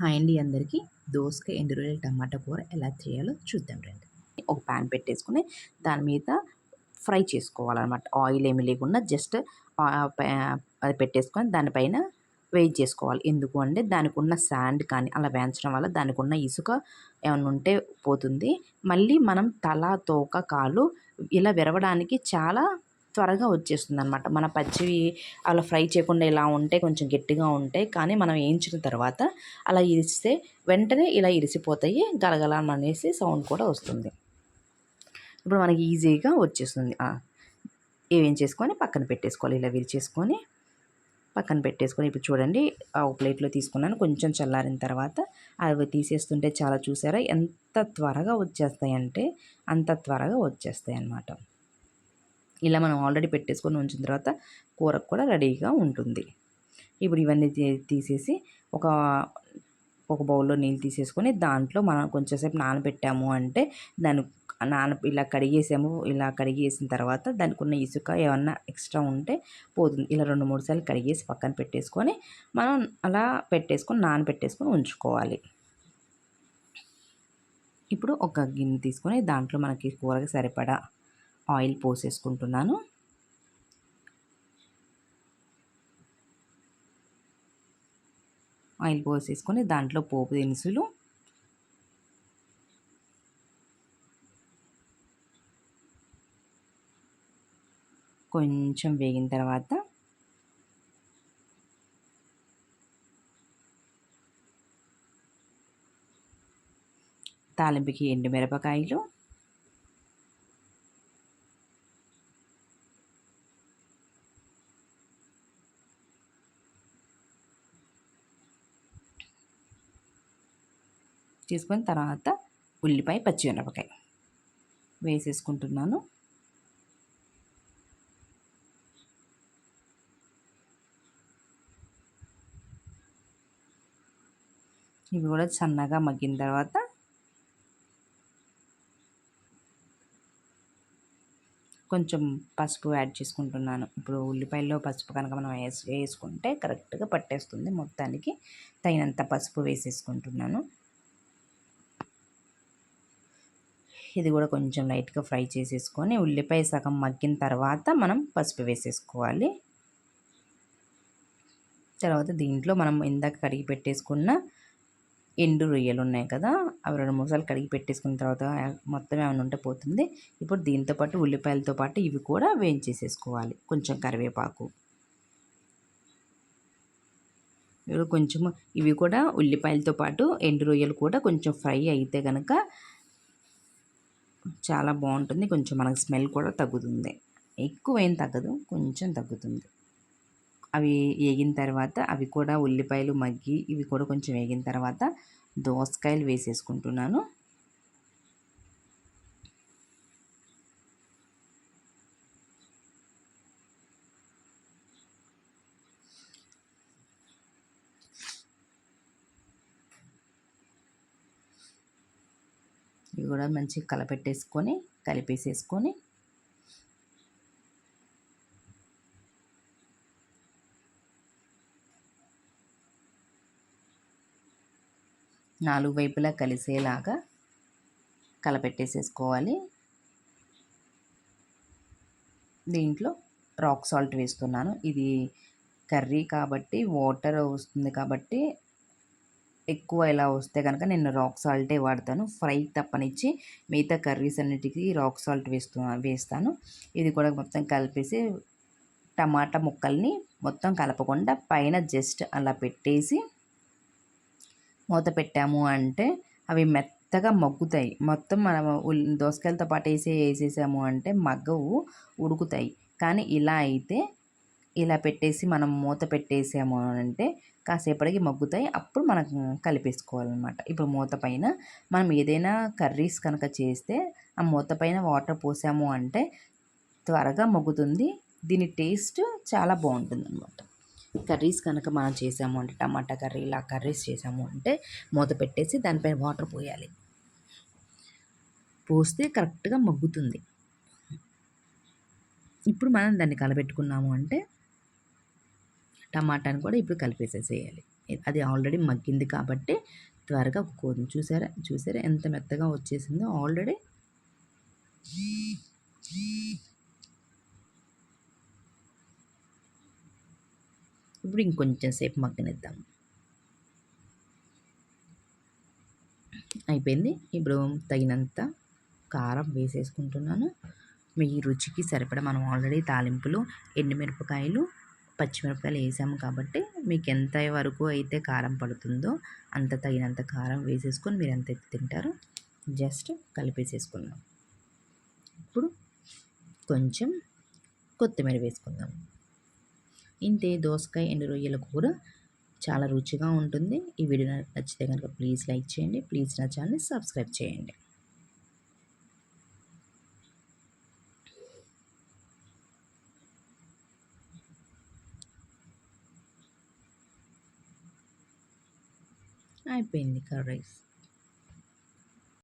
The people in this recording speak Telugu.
హాయ్ అండి అందరికీ. దోసకాయ ఎండురొయ్యల టమాటా కూర ఎలా చేయాలో చూద్దాం రండి. ఒక ప్యాన్ పెట్టేసుకుని దాని మీద ఫ్రై చేసుకోవాలన్నమాట. ఆయిల్ ఏమి లేకుండా జస్ట్ అది పెట్టేసుకొని దానిపైన వెయిట్ చేసుకోవాలి. ఎందుకు అంటే దానికి ఉన్న శాండ్ కానీ అలా వేయించడం వల్ల దానికి ఉన్న ఇసుక ఏమైనా ఉంటే పోతుంది. మళ్ళీ మనం తల తోక కాలు ఇలా విరవడానికి చాలా త్వరగా వచ్చేస్తుంది అనమాట మన పచ్చివి అలా ఫ్రై చేయకుండా ఇలా ఉంటే కొంచెం గట్టిగా ఉంటాయి. కానీ మనం వేయించిన తర్వాత అలా ఇరిస్తే వెంటనే ఇలా ఇరిసిపోతాయి. గలగలం అనేసి సౌండ్ కూడా వస్తుంది. ఇప్పుడు మనకి ఈజీగా వచ్చేస్తుంది. ఏమేం చేసుకొని పక్కన పెట్టేసుకోవాలి. ఇలా విరిచేసుకొని పక్కన పెట్టేసుకొని ఇప్పుడు చూడండి. ఆ ప్లేట్లో తీసుకున్నాను. కొంచెం చల్లారిన తర్వాత అవి తీసేస్తుంటే చాలా చూసారా? ఎంత త్వరగా వచ్చేస్తాయంటే అంత త్వరగా వచ్చేస్తాయి అన్నమాట ఇలా మనం ఆల్రెడీ పెట్టేసుకొని ఉంచిన తర్వాత కూరకు కూడా రెడీగా ఉంటుంది. ఇప్పుడు ఇవన్నీ తీసేసి ఒక ఒక బౌల్లో నీళ్ళు తీసేసుకొని దాంట్లో మనం కొంచెంసేపు నానబెట్టాము అంటే దాని నాన ఇలా కడిగేసాము ఇలా కడిగేసిన తర్వాత దానికి ఉన్న ఇసుక ఏమన్నా ఎక్స్ట్రా ఉంటే పోతుంది. ఇలా రెండు మూడు సార్లు కడిగేసి పక్కన పెట్టేసుకొని మనం అలా పెట్టేసుకొని నానబెట్టేసుకొని ఉంచుకోవాలి. ఇప్పుడు ఒక గిన్నె తీసుకొని దాంట్లో మనకి కూరకి సరిపడా ఆయిల్ పోసేసుకుంటున్నాను. ఆయిల్ పోసేసుకొని దాంట్లో పోపు దినుసులు కొంచెం వేగిన తర్వాత తాలింపుకి ఎండుమిరపకాయలు తీసుకొని తర్వాత ఉల్లిపాయ పచ్చిమిరపకాయ వేసేసుకుంటున్నాను. ఇవి కూడా సన్నగా మగ్గిన తర్వాత కొంచెం పసుపు యాడ్ చేసుకుంటున్నాను. ఇప్పుడు ఉల్లిపాయల్లో పసుపు కనుక మనం వేసు వేసుకుంటే కరెక్ట్గా పట్టేస్తుంది. మొత్తానికి తగినంత పసుపు వేసేసుకుంటున్నాను. ఇది కూడా కొంచెం లైట్గా ఫ్రై చేసేసుకొని ఉల్లిపాయ సగం మగ్గిన తర్వాత మనం పసుపు వేసేసుకోవాలి. తర్వాత దీంట్లో మనం ఇందాక కడిగి పెట్టేసుకున్న ఎండు రొయ్యలు ఉన్నాయి కదా అవి రెండు మూసాలు కడిగి పెట్టేసుకున్న తర్వాత మొత్తం ఏమైనా ఉంటే పోతుంది. ఇప్పుడు దీంతో పాటు ఉల్లిపాయలతో పాటు ఇవి కూడా వేయించేసేసుకోవాలి. కొంచెం కరివేపాకు. ఇవి కొంచెం ఇవి కూడా ఉల్లిపాయలతో పాటు ఎండు రొయ్యలు కూడా కొంచెం ఫ్రై అయితే కనుక చాలా బాగుంటుంది. కొంచెం మనకు స్మెల్ కూడా తగ్గుతుంది. ఎక్కువ ఏం తగ్గదు కొంచెం తగ్గుతుంది. అవి వేగిన తర్వాత అవి కూడా ఉల్లిపాయలు మగ్గి ఇవి కూడా కొంచెం వేగిన తర్వాత దోసకాయలు వేసేసుకుంటున్నాను. ఇవి కూడా మంచిగా కలపెట్టేసుకొని కలిపేసేసుకొని. నాలుగు వైపులా కలిసేలాగా కలపెట్టేసేసుకోవాలి. దీంట్లో రాక్ సాల్ట్ వేస్తున్నాను. ఇది కర్రీ కాబట్టి వాటర్ వస్తుంది కాబట్టి ఎక్కువ ఇలా వస్తే కనుక నేను రాక్ సాల్టే వాడతాను. ఫ్రై తప్పనిచ్చి మిగతా కర్రీస్ అన్నిటికీ రాక్ సాల్ట్ వేస్తూ వేస్తాను. ఇది కూడా మొత్తం కలిపేసి టమాటా ముక్కల్ని మొత్తం కలపకుండా పైన జస్ట్ అలా పెట్టేసి మూత పెట్టాము అంటే అవి మెత్తగా మగ్గుతాయి. మొత్తం మనం దోసకాయలతో పాటు వేసి వేసేసాము అంటే మగ్గవు ఉడుకుతాయి. కానీ ఇలా అయితే ఇలా పెట్టేసి మనం మూత పెట్టేసాము అంటే కాసేపటికి మగ్గుతాయి. అప్పుడు మనం కలిపేసుకోవాలన్నమాట. ఇప్పుడు మూత పైన మనం ఏదైనా కర్రీస్ కనుక చేస్తే ఆ మూత పైన వాటర్ పోసాము అంటే త్వరగా మగ్గుతుంది. దీని టేస్ట్ చాలా బాగుంటుంది అనమాట కర్రీస్ కనుక మనం చేసాము అంటే టమాటా కర్రీ ఇలా కర్రీస్ చేసాము అంటే మూత పెట్టేసి దానిపైన వాటర్ పోయాలి. పోస్తే కరెక్ట్గా మగ్గుతుంది. ఇప్పుడు మనం దాన్ని కలబెట్టుకున్నాము అంటే టమాటాని కూడా ఇప్పుడు కలిపేసేసేయాలి. అది ఆల్రెడీ మగ్గింది కాబట్టి త్వరగా కుక్ చూసారా? చూసారా? ఎంత మెత్తగా వచ్చేసిందో ఆల్రెడీ. ఇప్పుడు ఇంకొంచెం సేపు మగ్గనిద్దాం. అయిపోయింది. ఇప్పుడు తగినంత కారం వేసేసుకుంటున్నాను. మీ రుచికి సరిపడా మనం ఆల్రెడీ తాలింపులు ఎండుమిరపకాయలు పచ్చిమిరపకాయలు వేసాము కాబట్టి మీకు ఎంత వరకు అయితే కారం పడుతుందో అంత తగినంత కారం వేసేసుకొని మీరు ఎంత అయితే తింటారో జస్ట్ కలిపేసేసుకుందాం. ఇప్పుడు కొంచెం కొత్తిమీర వేసుకుందాం. ఇంతే దోసకాయ ఎండు రొయ్యల కూర చాలా రుచిగా ఉంటుంది. ఈ వీడియో నచ్చితే కనుక ప్లీజ్ లైక్ చేయండి. ప్లీజ్ నా ఛానల్ని సబ్స్క్రైబ్ చేయండి. అయిపోయింది కర్రీస్.